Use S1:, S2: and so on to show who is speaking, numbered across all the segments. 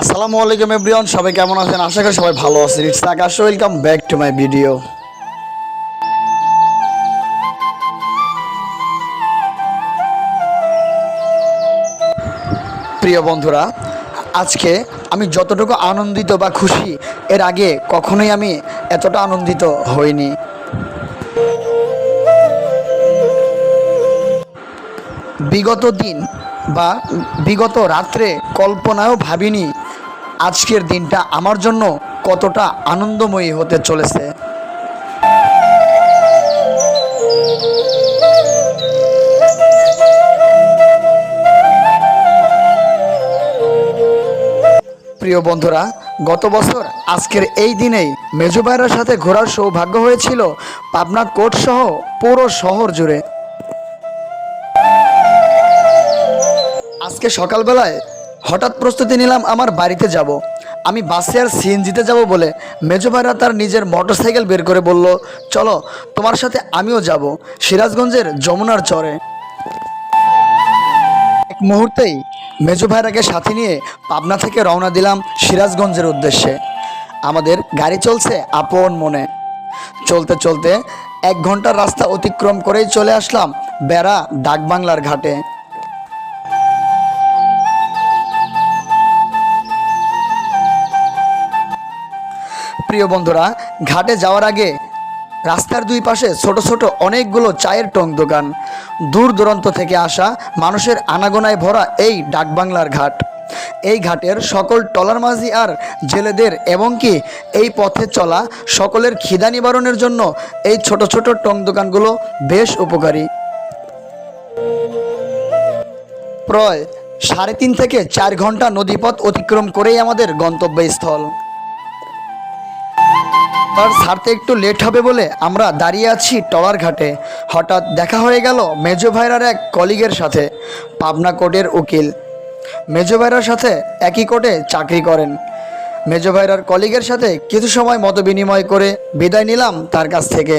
S1: আসসালামু আলাইকুম এভরিওয়ান সবাই কেমন আছেন? আশা করি সবাই ভালো আছেন। It's Akash welcome back to my video প্রিয় বন্ধুরা, আজকে আমি যতটুকু আনন্দিত বা খুশি, এর আগে কখনোই আমি এতটা আনন্দিত হইনি। বিগত দিন বা বিগত রাত্রে কল্পনাও ভাবিনি আজকের দিনটা আমার জন্য কতটা আনন্দময়ী হতে চলেছে। প্রিয় বন্ধুরা, গত বছর আজকের এই দিনেই মেজু ভাইয়ের সাথে ঘোরার সৌভাগ্য হয়েছিল পাবনা কোট সহ পুরো শহর জুড়ে। আজকে সকালবেলায় হঠাৎ প্রস্তুতি নিলাম, আমার বাড়িতে যাব। আমি বাসে আর সিএনজিতে যাব বলে মেজো ভাইরা তার নিজের মোটরসাইকেল বের করে বলল, চলো, তোমার সাথে আমিও যাব, সিরাজগঞ্জের যমুনার চরে। এক মুহূর্তেই মেজো ভাইরাকে সাথে নিয়ে পাবনা থেকে রওনা দিলাম সিরাজগঞ্জের উদ্দেশ্যে। আমাদের গাড়ি চলছে আপন মনে। চলতে চলতে এক ঘণ্টার রাস্তা অতিক্রম করেই চলে আসলাম বেড়া ডাকবাংলার ঘাটে। প্রিয় বন্ধুরা, ঘাটে যাওয়ার আগে রাস্তার দুই পাশে ছোট ছোট অনেকগুলো চায়ের টং দোকান। দূর দূরান্ত থেকে আসা মানুষের আনাগোনায় ভরা এই ডাকবাংলার ঘাট। এই ঘাটের সকল টলার মাঝি আর জেলেদের এবং কি এই পথে চলা সকলের খিদা নিবারণের জন্য এই ছোট ছোট টং দোকানগুলো বেশ উপকারী। প্রায় সাড়ে তিন থেকে চার ঘণ্টা নদীপথ অতিক্রম করেই আমাদের গন্তব্যস্থল। আর ছাড়তে একটু লেট হবে বলে আমরা দাঁড়িয়ে আছি টলার ঘাটে। হঠাৎ দেখা হয়ে গেল মেজো ভাইরার এক কলিগের সাথে, পাবনা কোর্টের উকিল। মেজো ভাইরার সাথে একই কোর্টে চাকরি করেন। মেজো ভাইরার কলিগের সাথে কিছু সময় মত বিনিময় করে বিদায় নিলাম তার কাছ থেকে।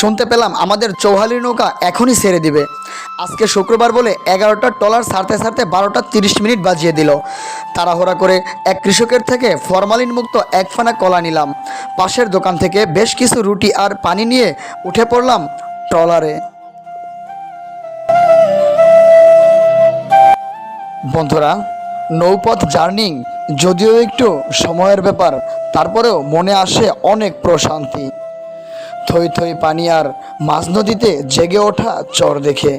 S1: শুনতে পেলাম আমাদের চৌহালির নৌকা এখনই ছেড়ে দিবে। আজকে শুক্রবার বলে এগারোটা টলার সারতে সারতে বারোটা তিরিশ মিনিট বাজিয়ে দিল। তাড়াহুড়া করে এক কৃষকের থেকে ফরমালিন মুক্ত এক ফানা কলা নিলাম। পাশের দোকান থেকে বেশ কিছু রুটি আর পানি নিয়ে উঠে পড়লাম ট্রলারে। বন্ধুরা, নৌপথ জার্নিং যদিও একটু সময়ের ব্যাপার, তারপরেও মনে আসে অনেক প্রশান্তি। থই থই পানি আর মাঝ নদীতে জেগে ওঠা চর দেখে।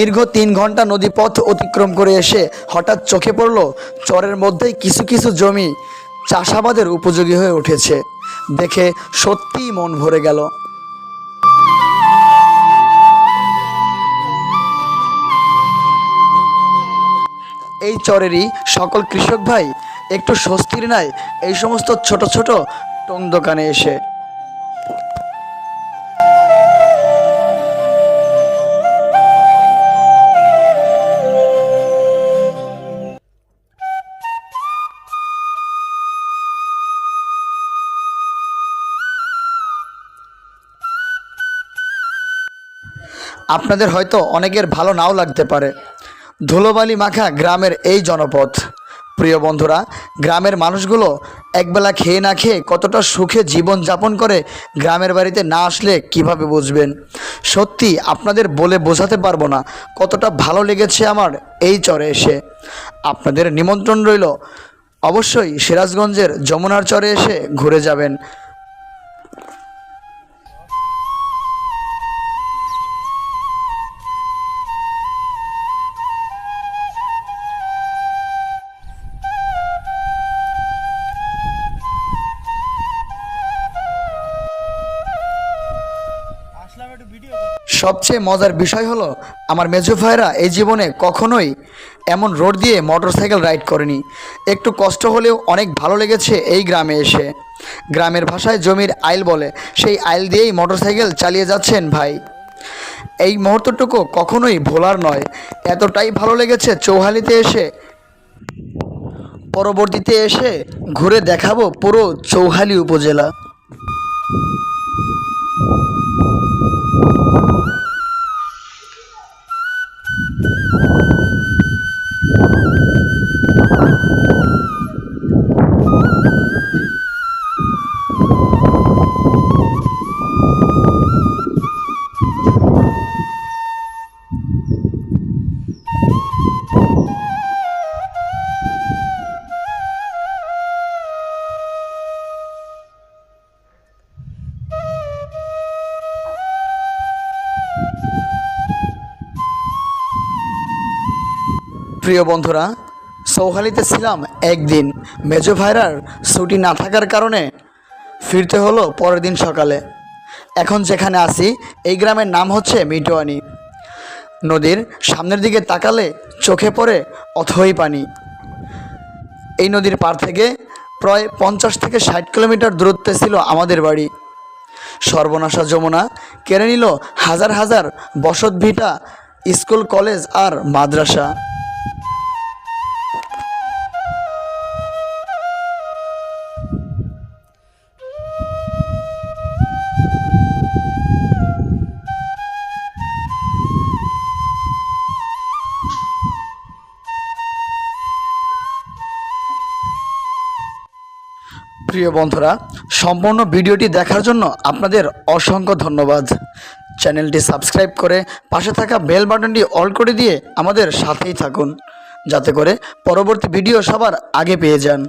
S1: দীর্ঘ তিন ঘণ্টা নদীপথ অতিক্রম করে এসে হঠাৎ চোখে পড়ল, চরের মধ্যেই কিছু কিছু জমি চাষাবাদের উপযোগী হয়ে উঠেছে। দেখে সত্যিই মন ভরে গেল। এই চরেরই সকল কৃষক ভাই একটু স্বস্তির নাই এই সমস্ত ছোট ছোট টং দোকানে এসে আপনাদের হয়তো অনেকের ভালো নাও লাগতে পারে। ধুলোবালি মাখা গ্রামের এই জনপথ প্রিয় বন্ধুরা, গ্রামের মানুষগুলো একবেলা খেয়ে না খেয়ে কতটা সুখে জীবন যাপন করে গ্রামের বাড়িতে না আসলে কীভাবে বুঝবেন? সত্যি আপনাদের বলে বোঝাতে পারব না কতটা ভালো লেগেছে আমার এই চরে এসে। আপনাদের নিমন্ত্রণ রইল, অবশ্যই সিরাজগঞ্জের যমুনার চরে এসে ঘুরে যাবেন। সবচেয়ে মজার বিষয় হলো, আমার মেজো ভাইরা এই জীবনে কখনোই এমন রোড দিয়ে মোটরসাইকেল রাইড করেনি। একটু কষ্ট হলেও অনেক ভালো লেগেছে এই গ্রামে এসে। গ্রামের ভাষায় জমির আইল বলে, সেই আইল দিয়েই মোটরসাইকেল চালিয়ে যাচ্ছেন ভাই। এই মুহূর্তটুকু কখনোই ভোলার নয়, এতটাই ভালো লেগেছে চৌহালিতে এসে। পরবর্তীতে এসে ঘুরে দেখাবো পুরো চৌহালি উপজেলা। প্রিয় বন্ধুরা সৌহালিতে ছিলাম একদিন। মেজো ভাইরার ছুটি না থাকার কারণে ফিরতে হলো পরের দিন সকালে। এখন যেখানে আসি এই গ্রামের নাম হচ্ছে মিটোয়ানি। নদীর সামনের দিকে তাকালে চোখে পড়ে অথই পানি। এই নদীর পার থেকে প্রায় পঞ্চাশ থেকে ষাট কিলোমিটার দূরত্বে ছিল আমাদের বাড়ি। সর্বনাশা যমুনা কেড়ে নিল হাজার হাজার বসত ভিটা স্কুল, কলেজ আর মাদ্রাসা। প্রিয় বন্ধুরা, সম্পূর্ণ ভিডিওটি দেখার জন্য আপনাদের অসংখ্য ধন্যবাদ। চ্যানেলটি সাবস্ক্রাইব করে পাশে থাকা বেল বাটনটি অল করে দিয়ে আমাদের সাথেই থাকুন, যাতে করে পরবর্তী ভিডিও সবার আগে পেয়ে যান।